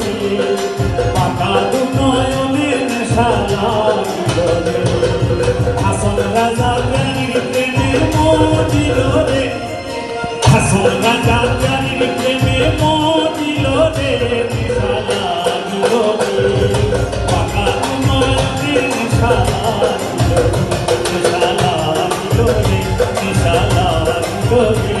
দিয়ে পাকা দুনয়নে নেশা লাগিল হাসন রাজা জ্ঞানীর প্রেমে মজিল রে হাসন রাজা জ্ঞানীর প্রেমে মজিল রে নেশা লাগিল পাকা দুনয়নে নেশা লাগিল নেশা লাগিল রে নেশা লাগিল রে